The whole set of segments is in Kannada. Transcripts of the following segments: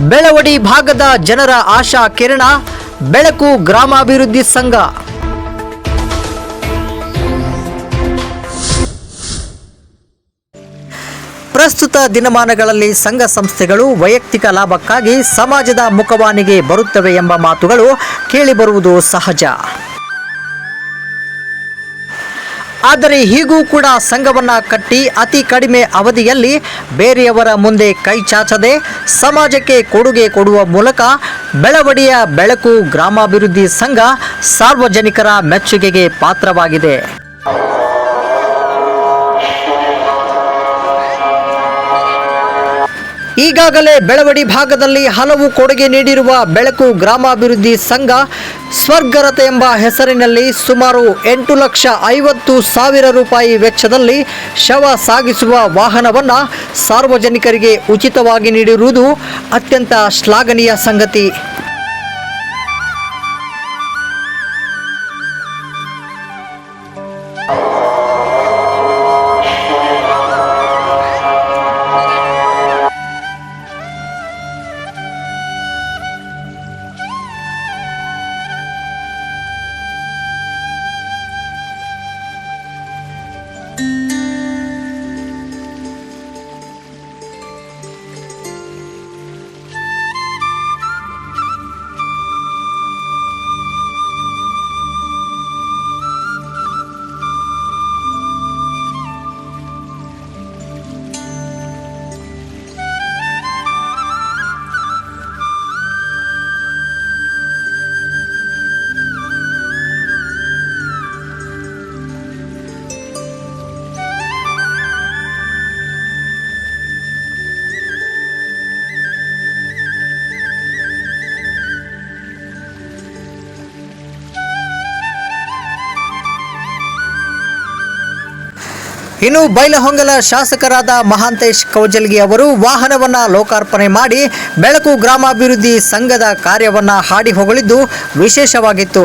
ಬೆಳವಡಿ ಭಾಗದ ಜನರ ಆಶಾ ಕಿರಣ, ಬೆಳಕು ಗ್ರಾಮಾಭಿವೃದ್ಧಿ ಸಂಘ. ಪ್ರಸ್ತುತ ದಿನಮಾನಗಳಲ್ಲಿ ಸಂಘ ಸಂಸ್ಥೆಗಳು ವೈಯಕ್ತಿಕ ಲಾಭಕ್ಕಾಗಿ ಸಮಾಜದ ಮುಖವಾಣಿಗೆ ಬರುತ್ತವೆ ಎಂಬ ಮಾತುಗಳು ಕೇಳಿಬರುವುದು ಸಹಜ. ಆದರೆ ಹೀಗೂ ಕೂಡ ಸಂಘವನ್ನ ಕಟ್ಟಿ ಅತಿ ಕಡಿಮೆ ಅವಧಿಯಲ್ಲಿ ಬೇರೆಯವರ ಮುಂದೆ ಕೈ ಚಾಚದೆ ಸಮಾಜಕ್ಕೆ ಕೊಡುಗೆ ಕೊಡುವ ಮೂಲಕ ಬೆಳವಡಿಯ ಬೆಳಕು ಗ್ರಾಮಾಭಿವೃದ್ಧಿ ಸಂಘ ಸಾರ್ವಜನಿಕರ ಮೆಚ್ಚುಗೆಗೆ ಪಾತ್ರವಾಗಿದೆ. ಈಗಾಗಲೇ ಬೆಳವಡಿ ಭಾಗದಲ್ಲಿ ಹಲವು ಕೊಡುಗೆ ನೀಡಿರುವ ಬೆಳಕು ಗ್ರಾಮಾಭಿವೃದ್ಧಿ ಸಂಘ ಸ್ವರ್ಗರತೆ ಎಂಬ ಹೆಸರಿನಲ್ಲಿ ಸುಮಾರು ಎಂಟು ಲಕ್ಷ ಐವತ್ತು ಸಾವಿರ ರೂಪಾಯಿ ವೆಚ್ಚದಲ್ಲಿ ಶವ ಸಾಗಿಸುವ ವಾಹನವನ್ನು ಸಾರ್ವಜನಿಕರಿಗೆ ಉಚಿತವಾಗಿ ನೀಡಿರುವುದು ಅತ್ಯಂತ ಶ್ಲಾಘನೀಯ ಸಂಗತಿ. ಇನ್ನು ಬೈಲಹೊಂಗಲ ಶಾಸಕರಾದ ಮಹಾಂತೇಶ್ ಕೌಜಲ್ಗಿ ಅವರು ವಾಹನವನ್ನ ಲೋಕಾರ್ಪಣೆ ಮಾಡಿ ಬೆಳಕು ಗ್ರಾಮಾಭಿವೃದ್ಧಿ ಸಂಘದ ಕಾರ್ಯವನ್ನ ಹಾಡಿ ಹೊಗಳಿದ್ದು ವಿಶೇಷವಾಗಿತ್ತು.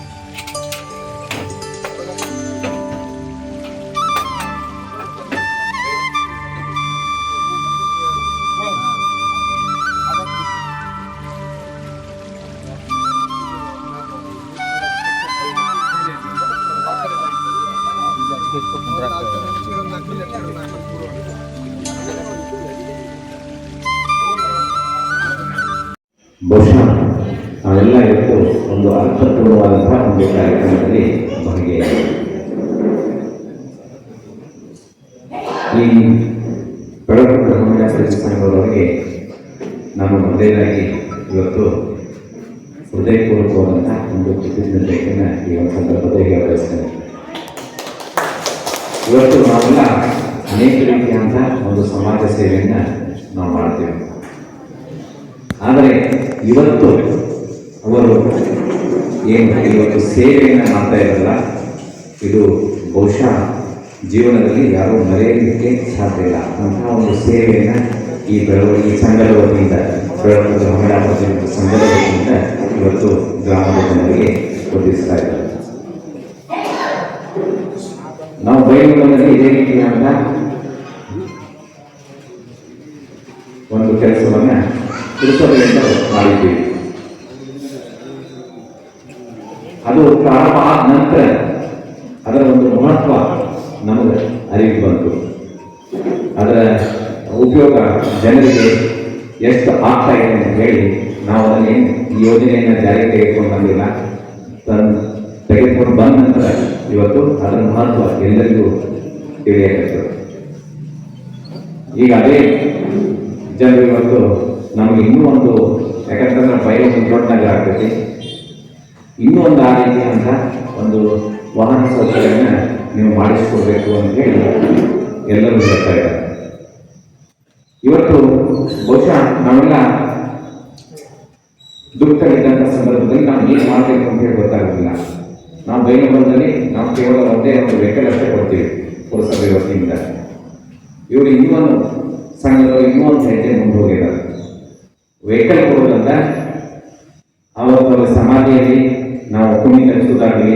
ಬಹುಶಃ ನಾವೆಲ್ಲ ಇತ್ತು ಒಂದು ಅರ್ಥಪೂರ್ಣವಾದಂತಹ ಒಂದು ಕಾರ್ಯಕ್ರಮದಲ್ಲಿ ಈ ಬೆಳಕು ಸಂಘದವರಿಗೆ ನಾನು ಮೊದಲನೇದಾಗಿ ಇವತ್ತು ಹೃದಯಪೂರ್ವಕವಾದಂತಹ ಒಂದು ಕೃತಜ್ಞತೆಯನ್ನು ಈ ಒಂದು ಸಂದರ್ಭದಲ್ಲಿ ಹೇಳಬಯಸ್ತೇನೆ ಇವತ್ತು ನಾವೆಲ್ಲ ಅನೇಕ ರೀತಿಯಾದಂತಹ ಒಂದು ಸಮಾಜ ಸೇವೆಯನ್ನು ನಾವು ಮಾಡ್ತೇವೆ. ಆದರೆ ಇವತ್ತು ಅವರು ಏನು ಇವತ್ತು ಸೇವೆಯನ್ನು ಮಾಡ್ತಾ ಇರಲ್ಲ ಇದು ಬಹುಶಃ ಜೀವನದಲ್ಲಿ ಯಾರೂ ಮರೆಯಲಿಕ್ಕೆ ಸಾಧ್ಯ ಇಲ್ಲ. ಅಂತಹ ಒಂದು ಸೇವೆಯನ್ನು ಈ ಬೆಳವಣಿಗೆ ಸಂಘದ ವತಿಯಿಂದ ಬೆಳವಣಿಗೆ ಸಂಘದ ವತಿಯಿಂದ ಇವತ್ತು ಗ್ರಾಮದ ಜನರಿಗೆ ಒದಗಿಸ್ತಾ ಇದ್ದಾರೆ. ನಾವು ಬೈಲೂರಿನಲ್ಲಿ ಇದೇ ರೀತಿಯಾದ ಮಾಡಿದ್ದೀವಿ ಅದು ಪ್ರಾರಂಭ ಆದ ನಂತರ ಅದರ ಒಂದು ಮಹತ್ವ ನಮಗೆ ಅರಿವು ಬಂತು. ಅದರ ಉಪಯೋಗ ಜನರಿಗೆ ಎಷ್ಟು ಆಗ್ತಾ ಇದೆ ಅಂತ ಹೇಳಿ ನಾವು ಅದನ್ನೇ ಈ ಯೋಜನೆಯನ್ನು ಜಾರಿಗೆ ತೆಗೆದುಕೊಂಡು ಬಂದಿಲ್ಲ. ತನ್ನ ತೆಗೆದುಕೊಂಡು ಬಂದ ನಂತರ ಇವತ್ತು ಅದರ ಮಹತ್ವ ಎಲ್ಲರಿಗೂ ತಿಳಿಯಬೇಕು ಈಗ ಅದೇ ಜನರು ಇವತ್ತು ನಮ್ಗೆ ಇನ್ನೂ ಒಂದು ಯಾಕಂತಂದ್ರೆ ಬಯಲು ನಗರ ಆಗ್ತೈತಿ ಇನ್ನೂ ಒಂದು ಆ ರೀತಿಯಾದಂಥ ಒಂದು ವಾಹನ ಸೌಕರ್ಯನ ನೀವು ಮಾಡಿಸ್ಕೊಡ್ಬೇಕು ಅಂತ ಹೇಳಿ ಎಲ್ಲರೂ ಹೇಳ್ತಾ ಇದ್ದಾರೆ. ಇವತ್ತು ಬಹುಶಃ ನಾವೆಲ್ಲ ದುಃಖದಲ್ಲಿದ್ದಂಥ ಸಂದರ್ಭದಲ್ಲಿ ನಾವು ಏನು ಮಾಡಬೇಕು ಅಂತ ಹೇಳಿ ಗೊತ್ತಾಗೋದಿಲ್ಲ. ನಾವು ಬೈಲಂಬರದಲ್ಲಿ ನಾವು ಕೇವಲ ಒಂದೇ ಒಂದು ವೆಹಿಕಲ್ ಕೊಡ್ತೀವಿ ಪುರಸಭೆ ವತಿಯಿಂದ. ಇವರು ಇನ್ನೂ ಒಂದು ಸಂಘದಲ್ಲಿ ಇನ್ನೂ ಒಂದು ಹೆಜ್ಜೆ ಮುಂದೆ ವೆಹಿಕಲ್ ಕೊಡೋದಂತ ಅವತ್ತು ಸಮಾಧಿಯಲ್ಲಿ ನಾವು ಕುಣಿ ಕಲಿಸೋದಾಗಲಿ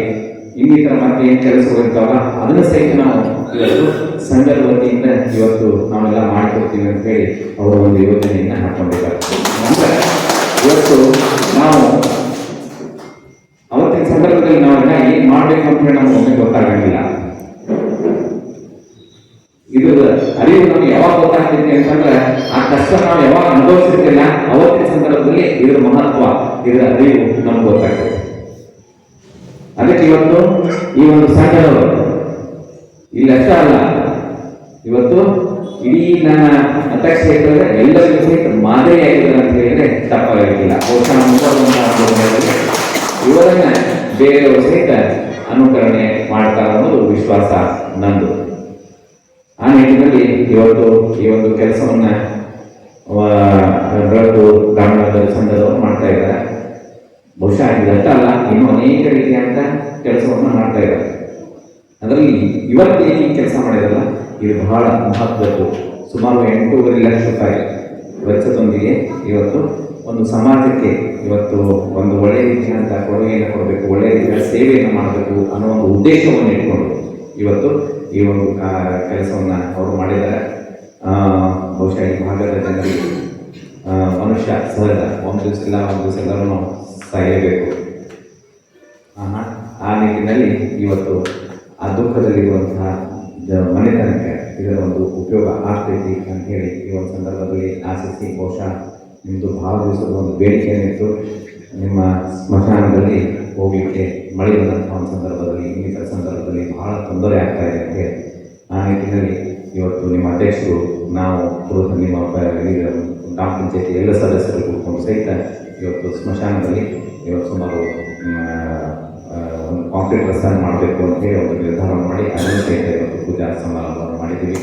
ಇನ್ನಿತರ ಮತ್ತೆ ಏನು ಕೆಲಸಗಳಿರ್ತಾವಲ್ಲ ಅದನ್ನ ಸಹಿತ ನಾವು ಇವತ್ತು ಸಂಘದ ವತಿಯಿಂದ ಇವತ್ತು ನಾವೆಲ್ಲ ಮಾಡಿಕೊಡ್ತೀವಿ ಅಂತ ಹೇಳಿ ಅವರು ಒಂದು ಯೋಜನೆಯನ್ನ ಹಾಕೊಂಡಿದ್ದಾರೆ ಅಂದ್ರೆ ಇವತ್ತು ನಾವು ಅವತ್ತಿನ ಸಂದರ್ಭದಲ್ಲಿ ನಾವೆಲ್ಲ ಏನ್ ಮಾಡ್ಬೇಕು ಅಂತ ಹೇಳಿ ನಮ್ಗೆ ಒಮ್ಮೆ ಗೊತ್ತಾಗಂಗಿಲ್ಲ ಇದು ಅರಿವು ನಮ್ಗೆ ಯಾವಾಗ ಗೊತ್ತಾಗ್ತೈತಿ ಅಂತಂದ್ರೆ ಆ ಕಷ್ಟ ನಾವು ಯಾವಾಗ ಅನುಭವಿಸಿರ್ತಿಲ್ಲ ಅವತ್ತಿನ ಸಂದರ್ಭದಲ್ಲಿ ಇದರ ಮಹತ್ವ ಇದರ ಅರಿವು ನಮ್ಗೆ ಗೊತ್ತಾಗ್ತದೆ ಅದಕ್ಕೆ ಇವತ್ತು ಈ ಒಂದು ಸಂಘದವರು ಇಲ್ಲಿ ಅಷ್ಟೇ ಅಲ್ಲ ಇವತ್ತು ಇಡೀ ನನ್ನ ಅಧ್ಯಕ್ಷ ಕ್ಷೇತ್ರದ ಎಲ್ಲರಿಗೂ ಸಹಿತ ಅಂತ ತಪ್ಪಾಗಿರಲಿಲ್ಲ ಬಹುಶಃ ಮುಂಬರುವಂತಹ ಇವರನ್ನ ಬೇರೆಯವರು ಸಹಿತ ಅನುಕರಣೆ ಮಾಡ್ತಾ ಅನ್ನೋದು ವಿಶ್ವಾಸ ನಂದು. ಆ ನಿಟ್ಟಿನಲ್ಲಿ ಇವತ್ತು ಈ ಒಂದು ಕೆಲಸವನ್ನ ಬೆಳಕು ಗ್ರಾಮೀಣ ಸಂಘದವರು ಮಾಡ್ತಾ ಇದ್ದಾರೆ. ಬಹುಶಃ ಅಂತ ಅಲ್ಲ, ಇನ್ನೂ ಅನೇಕ ರೀತಿಯಾದಂಥ ಕೆಲಸವನ್ನು ಮಾಡ್ತಾ ಇದ್ದಾರೆ. ಅದರಲ್ಲಿ ಇವತ್ತೇನು ಕೆಲಸ ಮಾಡಿದಲ್ಲ, ಇದು ಬಹಳ ಮಹತ್ವದ್ದು. ಸುಮಾರು ಎಂಟೂವರೆ ಲಕ್ಷ ರೂಪಾಯಿ. ವೆಚ್ಚದೊಂದಿಗೆ ಇವತ್ತು ಒಂದು ಸಮಾಜಕ್ಕೆ ಇವತ್ತು ಒಂದು ಒಳ್ಳೆಯ ರೀತಿಯಂತ ಕೊಡುಗೆಯನ್ನು ಕೊಡಬೇಕು, ಒಳ್ಳೆಯ ರೀತಿಯ ಸೇವೆಯನ್ನು ಮಾಡಬೇಕು ಅನ್ನೋ ಒಂದು ಉದ್ದೇಶವನ್ನು ಇಟ್ಕೊಂಡು ಇವತ್ತು ಈ ಒಂದು ಕೆಲಸವನ್ನು ಅವರು ಮಾಡಿದ್ದಾರೆ ಬಹುಶಃ ಈ ಭಾಗದ ಜನರಿಗೆ ಮನುಷ್ಯ ಸಹಜ, ಒಂದು ದಿವಸ ಇಲ್ಲ ಒಂದು ದಿವಸ ಎಲ್ಲರೂ ಸಾಯಬೇಕು. ಆ ನಿಟ್ಟಿನಲ್ಲಿ ಇವತ್ತು ಆ ದುಃಖದಲ್ಲಿರುವಂತಹ ಮನೆತನಕ್ಕೆ ಇದರ ಒಂದು ಉಪಯೋಗ ಆಗ್ತೈತಿ ಅಂತ ಹೇಳಿ ಈ ಒಂದು ಸಂದರ್ಭದಲ್ಲಿ ಆಸಕ್ತಿ ಬಹುಶಃ ನಿಮ್ಮದು ದಿವಸದ ಒಂದು ಬೇಡಿಕೆ ಏನಿತ್ತು ನಿಮ್ಮ ಸ್ಮಶಾನದಲ್ಲಿ ಹೋಗಲಿಕ್ಕೆ ಮಳೆ ಬಂದಂಥ ಒಂದು ಸಂದರ್ಭದಲ್ಲಿ, ಇನ್ನಿತರ ಸಂದರ್ಭದಲ್ಲಿ ಬಹಳ ತೊಂದರೆ ಆಗ್ತಾ ಇದೆ ಅಂತ ಹೇಳಿ. ಆ ನಿಟ್ಟಿನಲ್ಲಿ ಇವತ್ತು ನಿಮ್ಮ ಅಧ್ಯಕ್ಷರು, ನಾವು ನಿಮ್ಮ ಗ್ರಾಮ ಪಂಚಾಯತಿ ಎಲ್ಲ ಸದಸ್ಯರು ಕೂತ್ಕೊಂಡು ಸಹಿತ ಇವತ್ತು ಸ್ಮಶಾನದಲ್ಲಿ ಇವತ್ತು ಸುಮಾರು ಒಂದು ಕಾಂಕ್ರೀಟ್ ರಸ್ತೆ ಮಾಡಬೇಕು ಅಂತೇಳಿ ಒಂದು ನಿರ್ಧಾರ ಮಾಡಿ ಅದನ್ನು ಸಹಿತ ಇವತ್ತು ಪೂಜಾ ಸಮಾರಂಭವನ್ನು ಸಹಿತ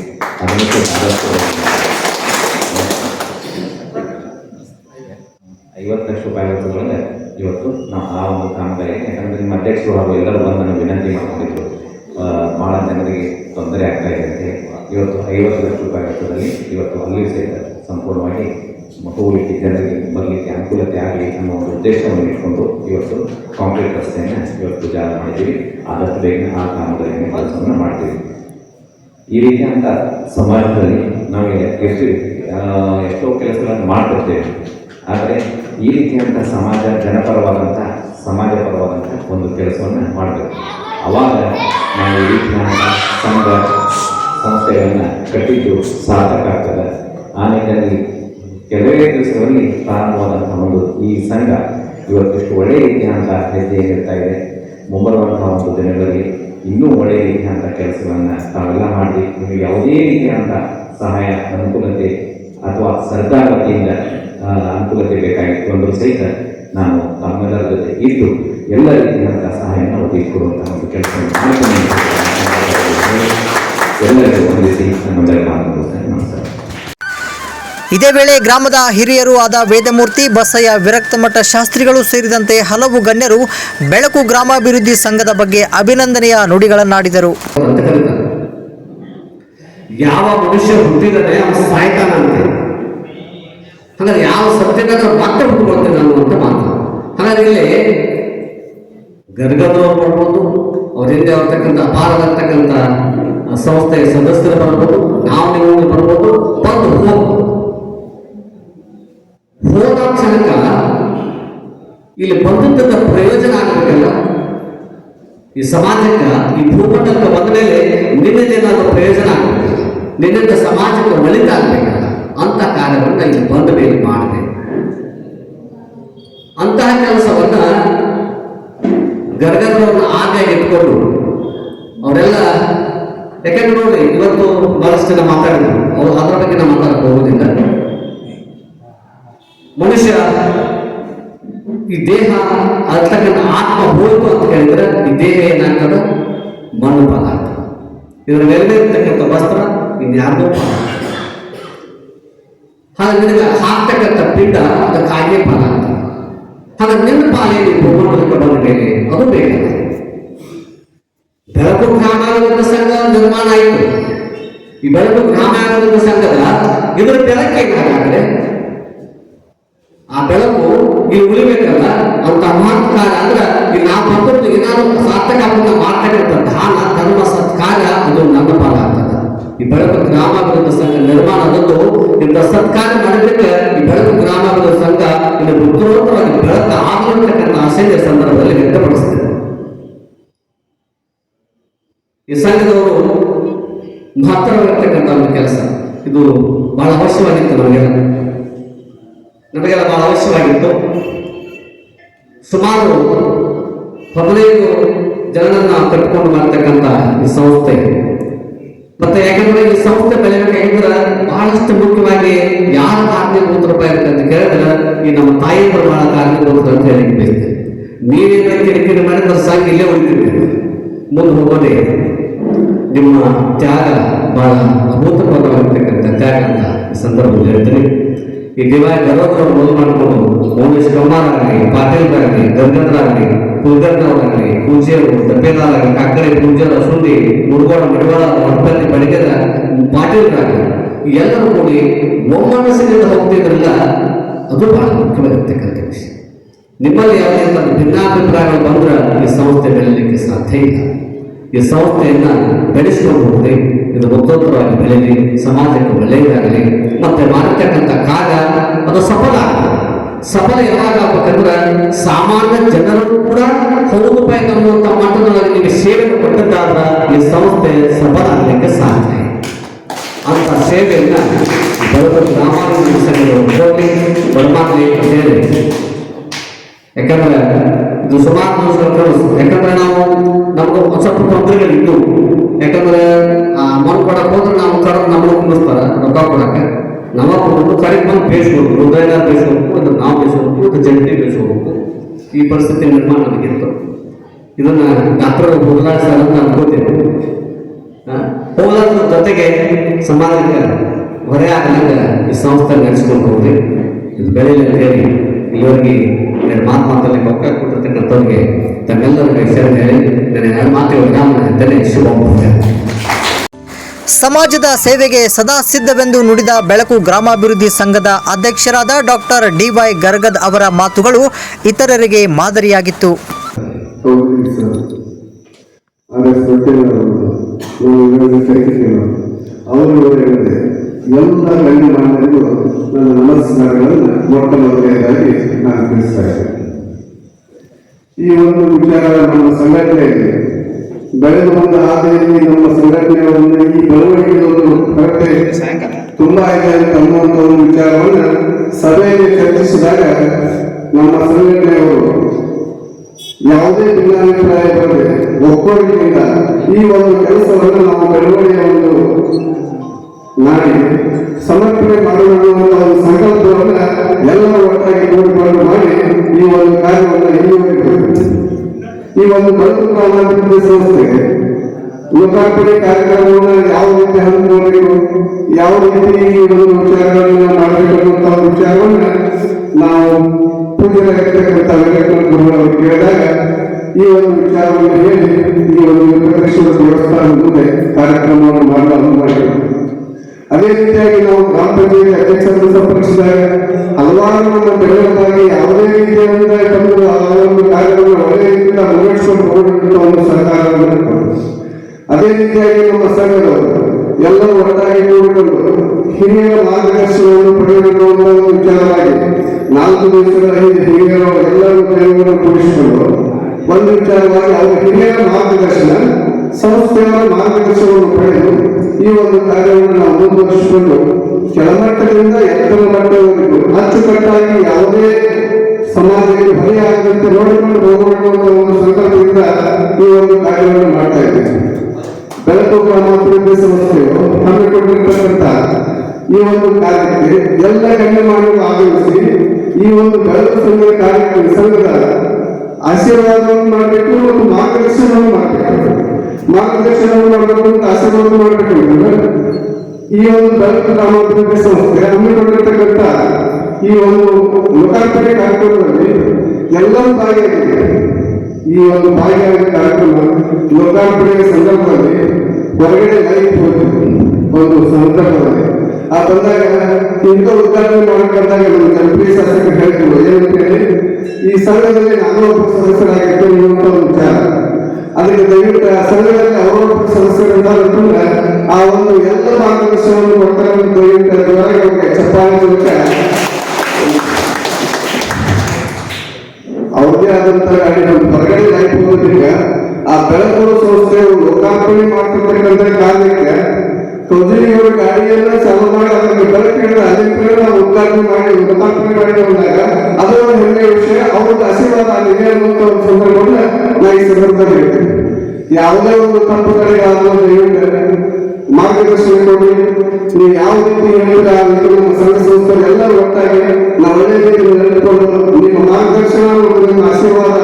ಐವತ್ತು ಲಕ್ಷ ರೂಪಾಯಿ ವೆಚ್ಚದೊಳಗೆ ಇವತ್ತು ನಾವು ಆ ಒಂದು ಕಾಮಗಾರಿ ಯಾಕಂದರೆ ನಿಮ್ಮ ಅಧ್ಯಕ್ಷರು ಹಾಗೂ ಎಲ್ಲರೂ ಬಂದು ನನಗೆ ವಿನಂತಿ ಮಾಡ್ಕೊಂಡಿದ್ರು. ಭಾಳ ಜನರಿಗೆ ತೊಂದರೆ ಆಗ್ತಾ ಇದೆ ಇವತ್ತು ಐವತ್ತು ಲಕ್ಷ ರೂಪಾಯಿ ವೆಚ್ಚದಲ್ಲಿ ಇವತ್ತು ಅಲ್ಲಿ ಸಹಿತ ಸಂಪೂರ್ಣವಾಗಿ ಹೋಗಲಿಕ್ಕೆ ಜನರಿಗೆ ಬರಲಿಕ್ಕೆ ಅನುಕೂಲತೆ ಆಗಲಿ ಅನ್ನೋ ಒಂದು ಉದ್ದೇಶವನ್ನು ಇಟ್ಕೊಂಡು ಇವತ್ತು ಕಾಂಕ್ರೀಟ್ ರಸ್ತೆಯನ್ನು ಇವತ್ತು ಜಾರಿ ಮಾಡಿದ್ದೀವಿ. ಆದಷ್ಟು ಬೇಗ ಆ ಕಾಮಗಾರಿಯನ್ನು ಕೆಲಸವನ್ನು ಮಾಡ್ತೀವಿ. ಈ ರೀತಿಯಾದಂಥ ಸಮಾಜದಲ್ಲಿ ನಮಗೆ ಎಷ್ಟು ಎಷ್ಟೋ ಕೆಲಸಗಳನ್ನು ಮಾಡ್ತಿರ್ತೇವೆ ಆದರೆ ಈ ರೀತಿಯಂಥ ಸಮಾಜ, ಜನಪರವಾದಂಥ, ಸಮಾಜ ಪರವಾದಂಥ ಒಂದು ಕೆಲಸವನ್ನು ಮಾಡಬೇಕು. ಅವಾಗ ನಾವು ಈ ರೀತಿಯಾದಂಥ ಸಂಘ ಸಂಸ್ಥೆಗಳನ್ನು ಕಟ್ಟಿದ್ದು ಸಾರ್ಥಕ ಆಗ್ತದೆ. ಆ ನಿಟ್ಟಿನಲ್ಲಿ ಕೆಲವೇ ದಿವಸಗಳಲ್ಲಿ ಪ್ರಾರಂಭವಾದಂಥ ಒಂದು ಈ ಸಂಘ ಇವತ್ತಿಷ್ಟು ಒಳ್ಳೆಯ ರೀತಿಯಾದಂಥ ಹೆಜ್ಜೆ ಹೇಳ್ತಾ ಇದೆ. ಮುಂಬರುವಂತಹ ಒಂದು ದಿನಗಳಲ್ಲಿ ಇನ್ನೂ ಒಳ್ಳೆಯ ರೀತಿಯಾದಂಥ ಕೆಲಸಗಳನ್ನು ತಾವೆಲ್ಲ ಮಾಡಿ ನಿಮಗೆ ಯಾವುದೇ ರೀತಿಯಾದಂಥ ಸಹಾಯ ಅನುಕೂಲತೆ ಅಥವಾ ಸರ್ಕಾರ ವತಿಯಿಂದ ಅನುಕೂಲತೆ ಬೇಕಾಗಿತ್ತು ಸಹಿತ ನಾನು ತಮ್ಮೆಲ್ಲರ ಜೊತೆ ಇದ್ದು ಎಲ್ಲ ರೀತಿಯಾದಂಥ ಸಹಾಯವನ್ನು ಒದಗಿಸಿಕೊಡುವಂತಹ ಒಂದು ಕೆಲಸವನ್ನು ಎಲ್ಲರಿಗೂ ವಂದಿಸಿ ನಮ್ಮೆಲ್ಲರ ನಮಸ್ಕಾರ ಇದೇ ವೇಳೆ ಗ್ರಾಮದ ಹಿರಿಯರು ಆದ ವೇದಮೂರ್ತಿ ಬಸಯ್ಯ ವಿರಕ್ತಮಠ ಶಾಸ್ತ್ರಿಗಳು ಸೇರಿದಂತೆ ಹಲವು ಗಣ್ಯರು ಬೆಳಕು ಗ್ರಾಮಾಭಿವೃದ್ಧಿ ಸಂಘದ ಬಗ್ಗೆ ಅಭಿನಂದನೆಯ ನುಡಿಗಳನ್ನಾಡಿದರು. ಯಾವ ಮನುಷ್ಯ ಹುಟ್ಟಿದರೆ ಅವನು ಸಾಯ್ತಾನಂತೆ ಹಾಗಾದ್ರೆ ಯಾವ ಸತ್ಯಕ್ಕೆ ಭಕ್ತ ಹುಟ್ಟುಕೊಳ್ತೇನೆ ಅಂತ ಮಾತು ಹಾಗಾದ್ರೆ ಇಲ್ಲಿ ಗರ್ಗದವರು ಬರ್ಬೋದು, ಅವ್ರ ಹಿಂದೆ ಇರ್ತಕ್ಕಂಥ ಅಪಾರವಾಗಿರ್ತಕ್ಕಂಥ ಸಂಸ್ಥೆಯ ಸದಸ್ಯರು ಬರ್ಬೋದು ನಾವು ನೀವು ಬರ್ಬೋದು, ಬಂದು ಹೋಗ್ಬೋದು. ಹೋದ ಕ್ಷಣಕ್ಕ ಇಲ್ಲಿ ಬಂದದ್ದಕ್ಕೆ ಪ್ರಯೋಜನ ಆಗಬೇಕಲ್ಲ? ಈ ಸಮಾಜಕ್ಕೆ ಈ ಭೂಮಂಡಲಕ್ಕೆ ಬಂದ ಮೇಲೆ ನಿನ್ನಿಂದ ಏನಾದರೂ ಪ್ರಯೋಜನ ಆಗಬೇಕು? ನಿನ್ನಿಂದ ಸಮಾಜಕ್ಕೆ ಒಳಿತಾಗಬೇಕಲ್ಲ ಅಂತ ಕಾರ್ಯವನ್ನ ಇಲ್ಲಿ ಬಂದ ಮೇಲೆ ಮಾಡಿದೆ. ಅಂತಹ ಕೆಲಸವನ್ನ ಗರ್ಗರವನ್ನು ಆಗ ಇಟ್ಕೊಂಡು ಅವರೆಲ್ಲ, ಯಾಕಂದ್ರೆ ನೋಡಿ, ಇವತ್ತು ಬಹಳಷ್ಟು ಜನ ಮಾತಾಡಿದ್ರು. ಅವರು ಅದರ ಬಗ್ಗೆ ನಾವು ಮಾತಾಡಕ್ಕೆ ಹೋಗೋದಿಲ್ಲ. ಮನುಷ್ಯ ಈ ದೇಹ, ಅದಕ್ಕಂತ ಆತ್ಮ ಹೋಯಿತು ಅಂತ ಹೇಳಿದ್ರೆ ಈ ದೇಹ ಏನಾಗ್ತದೆ ಮಣ್ಣು ಪದಾರ್ಥ. ಇದರ ಮೇಲೆ ಇರ್ತಕ್ಕಂಥ ವಸ್ತ್ರ ಇನ್ಯಾರ್ದು ಹಾಗೆ ನಿನಗೆ ಹಾಕ್ತಕ್ಕಂಥ ಪಿಂಡ ಅದಕ್ಕೆ ಕಾಯಿಲೆ ಪದಾರ್ಥ. ಹಾಗೆ ನಿನ್ನ ಪಾಲಿಗೆ ಭೂಮಂಡಲಕ್ಕೆ ಬಂದ ಮೇಲೆ ಅದು ಬೇಡ ಬೆಳಕು ಗ್ರಾಮಾಗದ ಸಂಘ ನಿರ್ಮಾಣ ಆಯಿತು. ಈ ಬೆಳಕು ಗ್ರಾಮಾಂಗದ ಸಂಘದ ಇದರ ಬೆಳಕಿಗೆ ಆ ಬೆಳಕು ಇಲ್ಲಿ ಉಳಿಬೇಕಲ್ಲ? ಅಂತ ಮಹತ್ಕಾರ ಅಂದ್ರೆ ನೀವು ನಾವು ಬಂದದ್ದು ಏನಾದ್ರು ಸಾರ್ಥಕ ಅಂತ ಮಾಡ್ತಕ್ಕಂಥ ದಾನ, ಧರ್ಮ, ಸತ್ಕಾರ, ಅದು ನನ್ನ ಪಾಲಾಗ್ತದೆ. ಈ ಬೆಳಕು ಗ್ರಾಮಾಭಿವೃದ್ಧಿ ಸಂಘ ನಿರ್ಮಾಣ ಆದದ್ದು ಇಂಥ ಸತ್ಕಾರ ಮಾಡಿದ್ರೆ ಈ ಬೆಳಕು ಗ್ರಾಮಾಭಿವೃದ್ಧಿ ಸಂಘ ಇಲ್ಲಿ ಉತ್ತರೋತ್ತರವಾಗಿ ಬೆಳಕ ಆಗಲಿರ್ತಕ್ಕಂಥ ಆಶಯ ಸಂದರ್ಭದಲ್ಲಿ ವ್ಯಕ್ತಪಡಿಸ್ತದೆ ಈ ಸಂಘದವರು ಮಹತ್ತರವಾಗಿರ್ತಕ್ಕಂಥ ಒಂದು ಕೆಲಸ. ಇದು ಬಹಳ ಅವಶ್ಯವಾಗಿತ್ತು ನಮಗೆಲ್ಲ. ನಮಗೆಲ್ಲ ಬಹಳ ಅವಶ್ಯವಾಗಿತ್ತು. ಸುಮಾರು ಹದಿನೈದು ಜನರನ್ನ ಕಟ್ಕೊಂಡು ಮಾಡ್ತಕ್ಕಂಥ ಈ ಸಂಸ್ಥೆ. ಮತ್ತೆ ಯಾಕಂದ್ರೆ ಈ ಸಂಸ್ಥೆ ಬೆಳೆಯಬೇಕಾಗಿದ್ರೆ ಬಹಳಷ್ಟು ಮುಖ್ಯವಾಗಿ ಯಾರ ಕಾರಣೀಭೂತ ರೂಪಾಯಿ ಅಂತ ಕೇಳಿದ್ರೆ ಈ ನಮ್ಮ ತಾಯಿಯವರು ಬಹಳ ಕಾರಣೀಭೂತರು ಅಂತ ಹೇಳಿ ನೀವೇನ ಕಿರಿಕಿರಿ ಮಾಡಿದ್ರೆ ಸಾಕು, ಇಲ್ಲೇ ಉಳಿದಿರ್ತೀವಿ ಮುಂದೆ ಹೋಗೋದೆ ನಿಮ್ಮ ತ್ಯಾಗ ಬಹಳ ಅಭೂತಪೂರ್ವವಾಗಿರ್ತಕ್ಕಂಥ ತ್ಯಾಗ ಅಂತ ಸಂದರ್ಭದಲ್ಲಿ ಹೇಳ್ತೀನಿ. ಈ ದಿವಾಯ ಗರೋದ್ರ ಮೊದಲು ಮಾಡಿಕೊಂಡು ಮೌನೇಶ್ ಕಮ್ಮಾರ್ ಆಗಲಿ ಪಾಟೀಲ್ ಆಗಲಿ ಗಂಗಾಧರಾಗಲಿ ಕುಲಕರ್ಣವರಾಗಲಿ ಪೂಜ್ಯರು ತಪ್ಪೇದಾರಾಗಲಿ ಕಾಕಡೆ ಪೂಜ್ಯರ ಸುಂದಿ ಮುರುಗೋಡ ಮಡಿವಾಳ ಮಠಪತಿ ಬಡಿಗೆದ ಪಾಟೀಲ್ರಾಗಲಿ ಎಲ್ಲರೂ ಕೂಡಿ ಒಮ್ಮನಸ್ಸಿನಿಂದ ಹೋಗ್ತಿದ್ರಲ್ಲ, ಅದು ಬಹಳ ಮುಖ್ಯವಾಗಿರ್ತಕ್ಕಂಥ ವಿಷಯ. ನಿಮ್ಮಲ್ಲಿ ಯಾವುದೇ ಭಿನ್ನಾಭಿಪ್ರಾಯಗಳು ಬಂದ್ರೆ ಈ ಸಂಸ್ಥೆ ಬೆಳೆಯಲಿಕ್ಕೆ ಸಾಧ್ಯ ಇಲ್ಲ. ಈ ಸಂಸ್ಥೆಯನ್ನ ಬೆಳೆಸಿಕೊಂಡು ಹೋಗಲಿ, ಇದು ಮತ್ತೊಂದರವಾಗಿ ಬೆಳೆಯಲಿ, ಸಮಾಜಕ್ಕೆ ಒಳ್ಳೆಯದಾಗಲಿ ಮತ್ತೆ ಮಾಡತಕ್ಕಂಥ ಕಾರ್ಯ ಅದು ಸಫಲ. ಸಫಲ ಯಾವಾಗ ಆಗ್ಬೇಕಂದ್ರೆ ಸಾಮಾನ್ಯ ಜನರು ಕೂಡ ಹೌದು ಪಾಯಿಂಟ್ ಅನ್ನುವಂಥ ಮಟ್ಟದೊಳಗೆ ನಿಮಗೆ ಸೇವೆಯನ್ನು ಕೊಟ್ಟದ್ದಾದ್ರ ಈ ಸಂಸ್ಥೆ ಸಫಲ ಆಗಲಿಕ್ಕೆ ಸಾಧ್ಯ ಅಂತ ಸೇವೆಯನ್ನ ಗ್ರಾಮಾಭಿವೃದ್ಧಿ ಸಂಘಗಳು ಹೋಗಿ ಹೇಳಿ ಯಾಕಂದ್ರೆ ಇದು ಸುಮಾರು ಯಾಕಂದ್ರೆ ನಾವು ನಮ್ಗೆ ಹೊಸ ತೊಂದರೆಗಳಿದ್ದು ಯಾಕಂದ್ರೆ ಮಣ್ಣು ಕೊಡಕ್ ಹೋದ್ರೆ ನಾವು ಕಡ ನಮ್ಮನ್ನು ಕುಂದಿಸ್ತಾರೆ ರೊಕ್ಕ ಕೊಡಕ್ಕೆ ನಮ್ಮ ಒಂದು ಕಾರ್ಯಕ್ರಮ ಬೇಯಿಸ್ಬೇಕು ಹೃದಯ ಬೇಯಿಸ್ಬೇಕು ಅದು ನಾವು ಬೇಯಿಸ್ಬೇಕು ಇದು ಜನತೆ ಬೇಯಿಸ್ಬೇಕು ಈ ಪರಿಸ್ಥಿತಿ ನಿರ್ಮಾಣ ನಮಗಿತ್ತು ಇದನ್ನ ಡಾಕ್ಟರ್ ಹೋಗಲಾಡಿಸ ಅಂತ ಅನ್ಕೋತೇವೆ ಹೋಗೋದ್ರ ಜೊತೆಗೆ ಸಮಾಜಕ್ಕೆ ಹೊರೆ ಆಗಲಿಲ್ಲ ಈ ಸಂಸ್ಥೆ ನಡೆಸ್ಕೊಂಡು ಹೋಗಿ ಇದು ಬೆಳೆಯಲಿ ಅಂತ ಹೇಳಿ ಇಲ್ಲಿವರೆಗೆ ಎರಡು ಮಾತು ಮಾತಲ್ಲಿ ಪಕ್ಕ ಕೊಟ್ಟಿರ್ತಕ್ಕಂಥವ್ರಿಗೆ ತಮ್ಮೆಲ್ಲರಿಗೆ ಹೆಸರು ಹೇಳಿ, ನನ್ನ ಎರಡು ಮಾತು ನಾನು ಅಂತಲೇ ಶುಭ ಸಮಾಜದ ಸೇವೆಗೆ ಸದಾ ಸಿದ್ಧವೆಂದು ನುಡಿದ ಬೆಳಕು ಗ್ರಾಮಾಭಿವೃದ್ಧಿ ಸಂಘದ ಅಧ್ಯಕ್ಷರಾದ ಡಾಕ್ಟರ್ ಡಿವೈ ಗರ್ಗದ್ ಅವರ ಮಾತುಗಳು ಇತರರಿಗೆ ಮಾದರಿಯಾಗಿತ್ತು. ಈ ಒಂದು ವಿಚಾರ ನಮ್ಮ ಸಂಘಟನೆಯಲ್ಲಿ ಬೆಳೆದು ಬಂದ ಹಾದಿಯಲ್ಲಿ ನಮ್ಮ ಸಂಘಟನೆಗಳನ್ನು ಒಂದು ಈ ಬೆಳವಣಿಗೆ ಒಂದು ಕೊರತೆ ತುಂಬಾ ಇದೆ ಅಂತ ಅನ್ನುವಂಥ ಒಂದು ವಿಚಾರವನ್ನು ಸಭೆಯಲ್ಲಿ ಚರ್ಚಿಸಿದಾಗ ನಮ್ಮ ಸಂಘಟನೆಯವರು ಯಾವುದೇ ಭಿನ್ನಾಭಿಪ್ರಾಯ ಬರದೆ ಒಕ್ಕೊರಗಿನಿಂದ ಈ ಒಂದು ಕೆಲಸವನ್ನು ನಾವು ಬೆಳವಣಿಗೆ ಒಂದು ಮಾಡಿ ಸಮರ್ಪಣೆ ಮಾಡೋಣ ಈ ಒಂದು ಬದುಕು ಪ್ರಾಮಾಣಿಕ ಸಂಸ್ಥೆ ಲೋಕಾರ್ಪಣೆ ಕಾರ್ಯಕ್ರಮವನ್ನು ಯಾವ ರೀತಿ ಹಮ್ಮಿಕೊಳ್ಳಬೇಕು ಯಾವ ರೀತಿ ಒಂದು ವಿಚಾರಗಳನ್ನು ಮಾಡಬೇಕು ವಿಚಾರವನ್ನು ನಾವು ಪೂಜೆಯಾಗಿರ್ತಕ್ಕಂಥ ವೆಂಕಟರಮಣ ಕೇಳಿದಾಗ ಈ ಒಂದು ವಿಚಾರವನ್ನು ಹೇಳಿ ಈ ಒಂದು ಪ್ರದೇಶದ ದೇವಸ್ಥಾನ ಮುಂದೆ ಕಾರ್ಯಕ್ರಮವನ್ನು ಮಾಡಲು ಅನುವು ಮಾಡಿದರು ಅದೇ ರೀತಿಯಾಗಿ ನಾವು ಗ್ರಾಮ ಪಂಚಾಯತ್ ಅಧ್ಯಕ್ಷರನ್ನು ಸಂಪರ್ಕಿಸಿದಾಗ ಹಲವಾರು ನಮ್ಮ ಯಾವುದೇ ರೀತಿಯ ತಂದು ಆ ಒಂದು ಕಾರ್ಯವನ್ನು ಒಳ್ಳೆಯ ಮುನ್ನಡೆಸಿಕೊಂಡು ಹೋಗುವಂತ ಒಂದು ಸರ್ಕಾರವನ್ನು. ಅದೇ ರೀತಿಯಾಗಿ ನಮ್ಮ ಸಂಘದವರು ಎಲ್ಲರೂ ಒಟ್ಟಾಗಿ ನೋಡಿಕೊಂಡು ಹಿರಿಯರ ಮಾರ್ಗದರ್ಶನವನ್ನು ಪಡೆಯಬೇಕು ಒಂದು ವಿಚಾರವಾಗಿ ನಾಲ್ಕು ದಿವಸಗಳ ಹಿರಿಯರ ಎಲ್ಲರೂ ದೇವರನ್ನು ಕೂಡಿಸಿಕೊಂಡು ಒಂದು ವಿಚಾರವಾಗಿ ಅವರ ಹಿರಿಯರ ಮಾರ್ಗದರ್ಶನ, ಸಂಸ್ಥೆಯವರ ಮಾರ್ಗದರ್ಶನವನ್ನು ಪಡೆದು ಈ ಒಂದು ಕಾರ್ಯವನ್ನು ನಾವು ಮುಂದುವರಿಸಿಕೊಂಡು ಕೆಳಮಟ್ಟದಿಂದ ಎತ್ತರ ಮಟ್ಟದವರೆಗೂ ಅಚ್ಚುಕಟ್ಟಾಗಿ ಯಾವುದೇ ಸಮಾಜಕ್ಕೆ ಹೊರೆಯಾಗದಂತೆ ನೋಡಿಕೊಂಡು ಹೋಗುವಂತ ಒಂದು ಸಂಕಲ್ಪದಿಂದ ಈ ಒಂದು ಕಾರ್ಯವನ್ನು ಮಾಡ್ತಾ ಇದ್ದೇವೆ ಬೆಳಕು ಗ್ರಾಮಾಭಿವೃದ್ಧಿ ಸಂಸ್ಥೆಯು ಹಮ್ಮಿಕೊಂಡಿರ್ತಕ್ಕಂಥ ಈ ಒಂದು ಕಾರ್ಯಕ್ಕೆ ಎಲ್ಲ ಗಣ್ಯಮಾನ್ಯರು ಆಗಮಿಸಿ ಈ ಒಂದು ಬೆಳಕು ಸಂಘ ಕಾರ್ಯಕ್ಕೆ ಸಂಘದ ಆಶೀರ್ವಾದವನ್ನು ಮಾಡಬೇಕು ಮತ್ತು ಮಾರ್ಗದರ್ಶನವನ್ನು ಮಾಡಬೇಕು. ಮಾರ್ಗದರ್ಶನವನ್ನು ಮಾಡಬೇಕು ಅಂತ ಆಶೀರ್ವಾದ ಮಾಡಬೇಕು ಈ ಒಂದು ಬೆಳಕು ಗ್ರಾಮಾಭಿವೃದ್ಧಿ ಸಂಸ್ಥೆ ಹಮ್ಮಿಕೊಂಡಿರ್ತಕ್ಕಂಥ ಈ ಒಂದು ಲೋಕಾರ್ಪಣೆ ಕಾರ್ಯಕ್ರಮದಲ್ಲಿ ಎಲ್ಲರೂ ಭಾಗಿಯಾಗಿದೆ ಈ ಒಂದು ಭಾಗಿಯಾದ ಕಾರ್ಯಕ್ರಮ ಲೋಕಾರ್ಪಣೆಯ ಸಂದರ್ಭದಲ್ಲಿ ಹೊರಗಡೆ ಲೈಟ್ ಒಂದು ಸಂದರ್ಭದಲ್ಲಿ. ಆ ಬಂದಾಗ ಇಂಥ ಉದ್ಘಾಟನೆ ಮಾಡಬೇಕಾದಾಗ ನಮ್ಮ ಜನಪ್ರಿಯ ಶಾಸಕರು ಹೇಳ್ತಿದ್ರು ಏನಂತ ಹೇಳಿ, ಈ ಸಂಘದಲ್ಲಿ ನಾನು ಒಬ್ಬ ಸದಸ್ಯರಾಗಿರ್ತೇನೆ ಅಂತ ಒಂದು ವಿಚಾರ. ಅದಕ್ಕೆ ದಯವಿಟ್ಟು ಆ ಸಂಘದಲ್ಲಿ ಅವರೊಬ್ಬ ಸದಸ್ಯರಿಂದ ಅಂತಂದ್ರೆ ಆ ಒಂದು ಎಲ್ಲ ಮಾರ್ಗದರ್ಶನವನ್ನು ಕೊಡ್ತಾರೆ ದಯವಿಟ್ಟು ಚಪ್ಪಾಳಿ ಚಪ್ಪಾಳೆ ಅವ್ರದೇ ಆದಂತ ಗಾಡಿ ನಮ್ಮ ಹೊರಗಡೆ ಲೈಫ್ ಹೋಗೋದ್ರಿಂದ ಆ ಬೆಳಕೂರು ಸಂಸ್ಥೆ ಲೋಕಾರ್ಪಣೆ ಮಾಡ್ತಿರ್ತಕ್ಕಂಥ ಕಾರ್ಯಕ್ಕೆ ಕೌಜಲಿಯವರ ಗಾಡಿಯನ್ನ ಚಾಲು ಮಾಡಿ ಅದನ್ನು ಬೆಳಕಿನ ನಾವು ಉದ್ಘಾಟನೆ ಮಾಡಿ, ಲೋಕಾರ್ಪಣೆ ಮಾಡಿ ಬಂದಾಗ ಅದು ಒಂದು ಹೆಮ್ಮೆಯ ವಿಷಯ. ಅವ್ರದ್ದು ಆಶೀರ್ವಾದ ಆಗಿದೆ ಅನ್ನುವಂಥ ಒಂದು ಸಂದರ್ಭವನ್ನ ನಾ ಈ ಸಂದರ್ಭದಲ್ಲಿ ಯಾವುದೇ ಒಂದು ತಪ್ಪು ಕಡೆಗಾದ್ರೂ ದಯವಿಟ್ಟು ಮಾರ್ಗದರ್ಶನ ಕೊಡಿ. ನೀವು ಯಾವ ರೀತಿ ಹೇಳಿದ್ರೆ ಆ ರೀತಿ ನಮ್ಮ ಸಂಘ ಸಂಸ್ಥೆ ಎಲ್ಲರೂ ಒಟ್ಟಾಗಿ ನಾವು ಒಳ್ಳೆ ರೀತಿಯಲ್ಲಿ ನಡೆದುಕೊಂಡು ಮಾರ್ಗದರ್ಶನ ಆಶೀರ್ವಾದ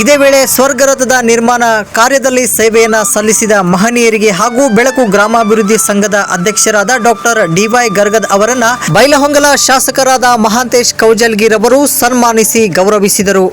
ಇದೇ ವೇಳೆ ಸ್ವರ್ಗರಥದ ನಿರ್ಮಾಣ ಕಾರ್ಯದಲ್ಲಿ ಸೇವೆಯನ್ನು ಸಲ್ಲಿಸಿದ ಮಹನೀಯರಿಗೆ ಹಾಗೂ ಬೆಳಕು ಗ್ರಾಮಾಭಿವೃದ್ಧಿ ಸಂಘದ ಅಧ್ಯಕ್ಷರಾದ ಡಾಕ್ಟರ್ ಡಿವೈ ಗರ್ಗದ್ ಅವರನ್ನ ಬೈಲಹೊಂಗಲ ಶಾಸಕರಾದ ಮಹಾಂತೇಶ್ ಕೌಜಲ್ಗಿರವರು ಸನ್ಮಾನಿಸಿ ಗೌರವಿಸಿದರು.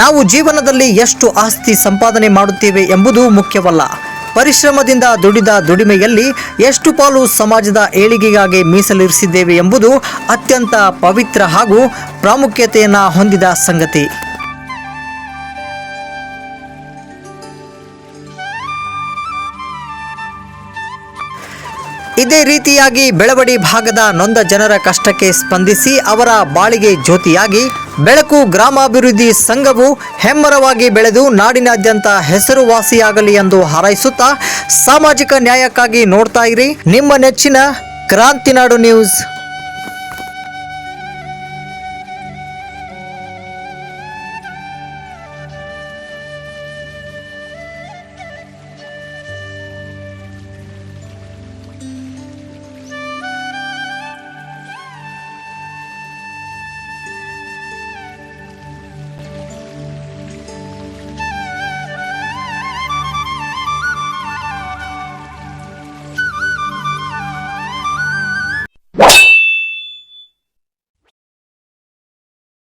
ನಾವು ಜೀವನದಲ್ಲಿ ಎಷ್ಟು ಆಸ್ತಿ ಸಂಪಾದನೆ ಮಾಡುತ್ತೇವೆ ಎಂಬುದು ಮುಖ್ಯವಲ್ಲ. ಪರಿಶ್ರಮದಿಂದ ದುಡಿದ ದುಡಿಮೆಯಲ್ಲಿ ಎಷ್ಟು ಪಾಲು ಸಮಾಜದ ಏಳಿಗೆಗಾಗಿ ಮೀಸಲಿರಿಸಿದ್ದೇವೆ ಎಂಬುದು ಅತ್ಯಂತ ಪವಿತ್ರ ಹಾಗೂ ಪ್ರಾಮುಖ್ಯತೆಯನ್ನು ಹೊಂದಿದ ಸಂಗತಿ. ಇದೇ ರೀತಿಯಾಗಿ ಬೆಳವಡಿ ಭಾಗದ ನೊಂದ ಜನರ ಕಷ್ಟಕ್ಕೆ ಸ್ಪಂದಿಸಿ ಅವರ ಬಾಳಿಗೆ ಜ್ಯೋತಿಯಾಗಿ ಬೆಳಕು ಗ್ರಾಮಾಭಿವೃದ್ಧಿ ಸಂಘವು ಹೆಮ್ಮರವಾಗಿ ಬೆಳೆದು ನಾಡಿನಾದ್ಯಂತ ಹೆಸರುವಾಸಿಯಾಗಲಿ ಎಂದು ಹಾರೈಸುತ್ತಾ ಸಾಮಾಜಿಕ ನ್ಯಾಯಕ್ಕಾಗಿ ನೋಡ್ತಾ ಇರಿ. ನಿಮ್ಮ ನೆಚ್ಚಿನ ಕ್ರಾಂತಿನಾಡು ನ್ಯೂಸ್.